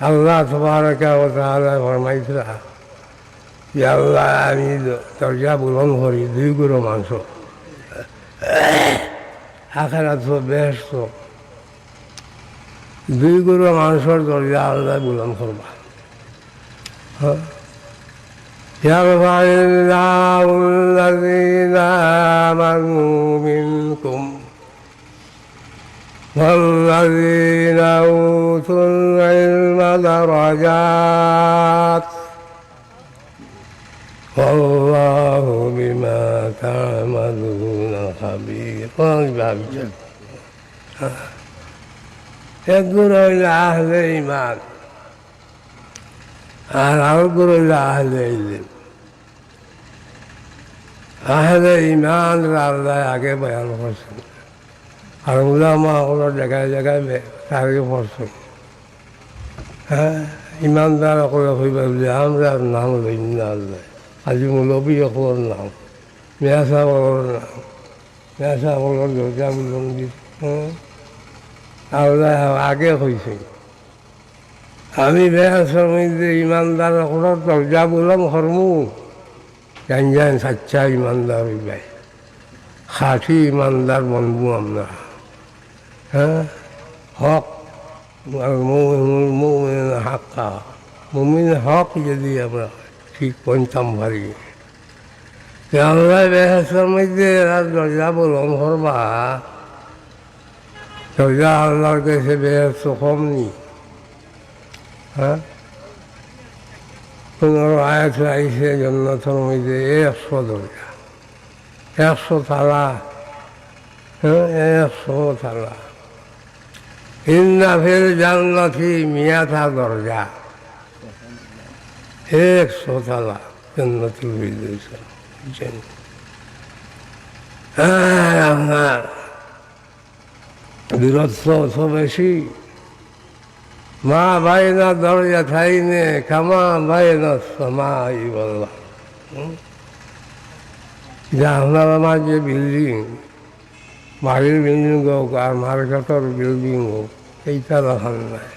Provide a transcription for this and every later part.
আল্লাহ তোমারকে ও তাহলে ফরমাইছিল যে আল্লাহ আমি দরজা বুলন করি দুই গুঁড়ো মাংস আখেরাত বেহস্ত দুই গুঁড়ো মাংসর দরজা আল্লাহ বুলন করবা হ্যাঁ يرفع الله الذين آمنوا منكم والذين أوتوا العلم درجات والله بما تعملون خبير يقول إلى أهل الإيمان আর আরো ইলা আহলে ইলম আহলে ইমান আল্লাহ আগে বয়ান করছেন আর উলামা ওরা জায়গায় জায়গায় তাকে পড়ছেন হ্যাঁ ইমানদার করে হইবা বলে আমরা নাম লইম না আজি মূলবী অকলের নাম। মেয়াসা বলর নাম। মেয়াসা বলর দরজা দিস হ্যাঁ আল্লাহ আগে হয়েছে আমি বেয়া বেহাসের মধ্যে ইমানদার করার দরজা বললাম, হরমু। জান জান সাচ্চা ইমানদার হইবাই। খাঁটি ইমানদার বনবু আমরা। হ্যাঁ হক হাক্কা মুমিন হক যদি আমরা ঠিক পঞ্চাম আমরা বেহাসের মধ্যে হ্যাঁ একশো দরজা একশো তালা হ্যাঁ একশো তালা ইন্নাফের জান্নাতি মিয়াথা দরজা। একশো তালা জন্নতুল হ্যাঁ আপনার দূরত্ব অত বেশি। মা বাইনা দরজা থাইনে, খামা বাইনা সমাই বললাম জানলার আমার যে বিল্ডিং বাড়ির বিল্ডিং হোক আর মার্কেটের বিল্ডিং হোক এই তালাখান নাই।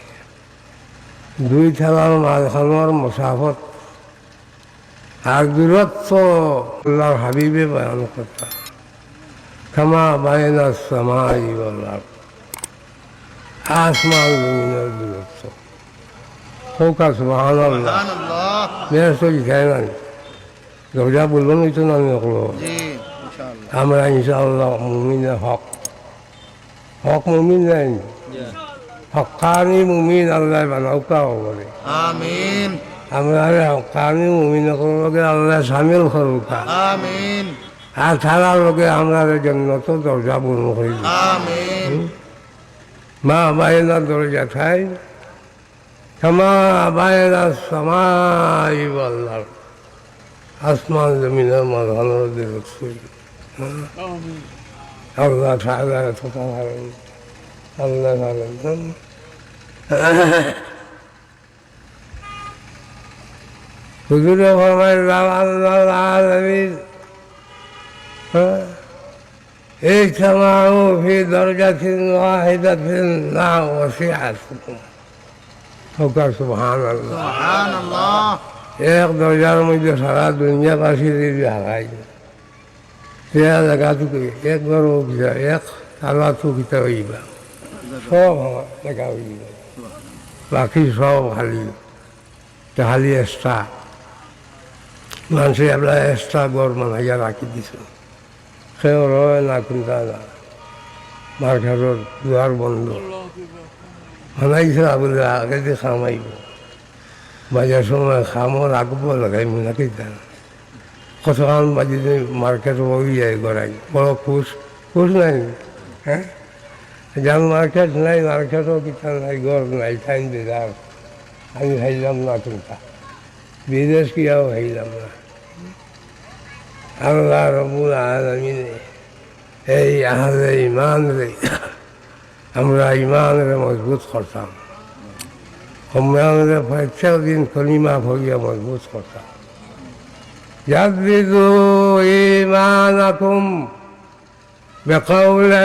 দুই থালার মাঝখানোর মশাফত আর দূরত্ব আল্লাহর হাবিবে বয়ান কথা। বাইনা সমাই বললাম আসমান জমিনের দূরত্ব হোকা সুবাহ মেয়ের তো খায় না দরজা বলবেন ওই তো আমি ওগুলো আমরা ইনশাআল্লাহ মুমিনের হক। হক মুমিন নাই। হকানি মুমিন আল্লাহ বানাওকাও বলে আমিন। আমরা হকানি মুমিন লগে আল্লাহ সামিল করুকা আমিন। আর ছাড়ার লোকে আমরা জন্য তো দরজা বন্ধ হয়ে আমিন। মা বাইনা দরজা খাই ক্ষমা সমাই বললাম আসমান আল্লাহ কথা আল্লাহ ভাবেন হুজুরে ফরমাই আল্লাহ আলমীর হ্যাঁ اجتمعوا في درجة واحدة لا وسعتهم وقال سبحان الله সুবহান আল্লাহ এক দরজার মধ্যে সারা দুনিয়াবাসী দিবি হারাই সে জায়গা থেকে একবার উঠা এক তালা তুকিতে হইবা সব দেখা হইবা বাকি সব খালি খালি এক্সট্রা মানুষে আমরা এক্সট্রা গড় মানাইয়া রাখি দিছো সেও রয় না কোনটা না মার্কেটের দুয়ার বন্ধ বানাইছে বলে আগে দিয়ে খামাইব বাজার সময় খামো রাখব লাগাইব নাকি তা কতক্ষণ বাজি মার্কেট ওই যায় গড়াই বড় খুশ খুশ নাই হ্যাঁ যেমন মার্কেট নাই, মার্কেটও কিছু নাই ঘর নাই টাইম দিলাম আমি ভাইলাম না কোনটা। কি কিয়াও ভাইলাম না। আল্লাহ রবুল আমি এই আহারে ইমান রে, আমরা ইমানরে মজবুত করতাম। আমরা প্রত্যেক দিন কলিমা ভরিয়া মজবুত করতাম। জাদ্রিদু ইমানাকুম বেকাউলা